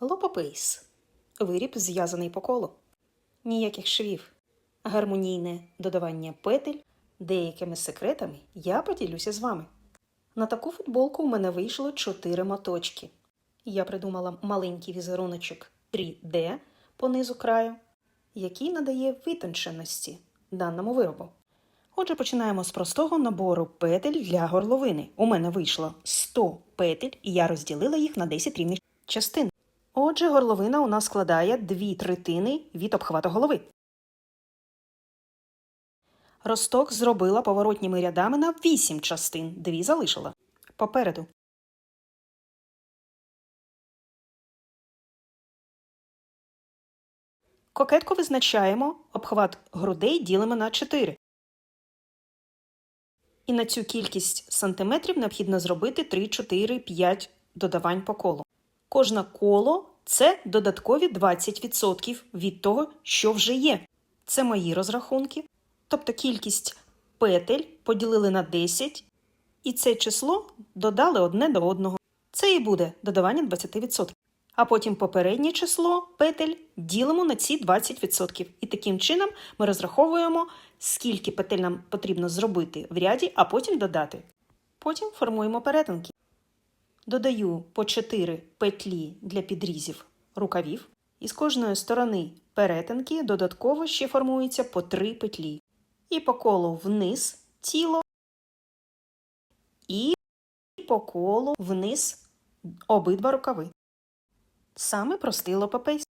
Лопопейс. Виріб зв'язаний по колу. Ніяких швів. Гармонійне додавання петель. Деякими секретами я поділюся з вами. На таку футболку у мене вийшло 4 моточки. Я придумала маленький візеруночок 3D по низу краю, який надає витонченості даному виробу. Отже, починаємо з простого набору петель для горловини. У мене вийшло 100 петель, і я розділила їх на 10 рівних частин. Отже, горловина у нас складає дві третини від обхвату голови. Росток зробила поворотніми рядами на 8 частин, дві залишила. Попереду. Кокетку визначаємо, обхват грудей ділимо на 4. І на цю кількість сантиметрів необхідно зробити 3, 4, 5 додавань по колу. Кожне коло це додаткові 20% від того, що вже є. Це мої розрахунки. Тобто кількість петель поділили на 10, і це число додали одне до одного. Це і буде додавання 20%. А потім попереднє число петель ділимо на ці 20%. І таким чином ми розраховуємо, скільки петель нам потрібно зробити в ряді, а потім додати. Потім формуємо перетинки. Додаю по 4 петлі для підрізів рукавів. І з кожної сторони перетинки додатково ще формується по 3 петлі. І по колу вниз тіло, і по колу вниз обидва рукави. Саме простий лопапейс.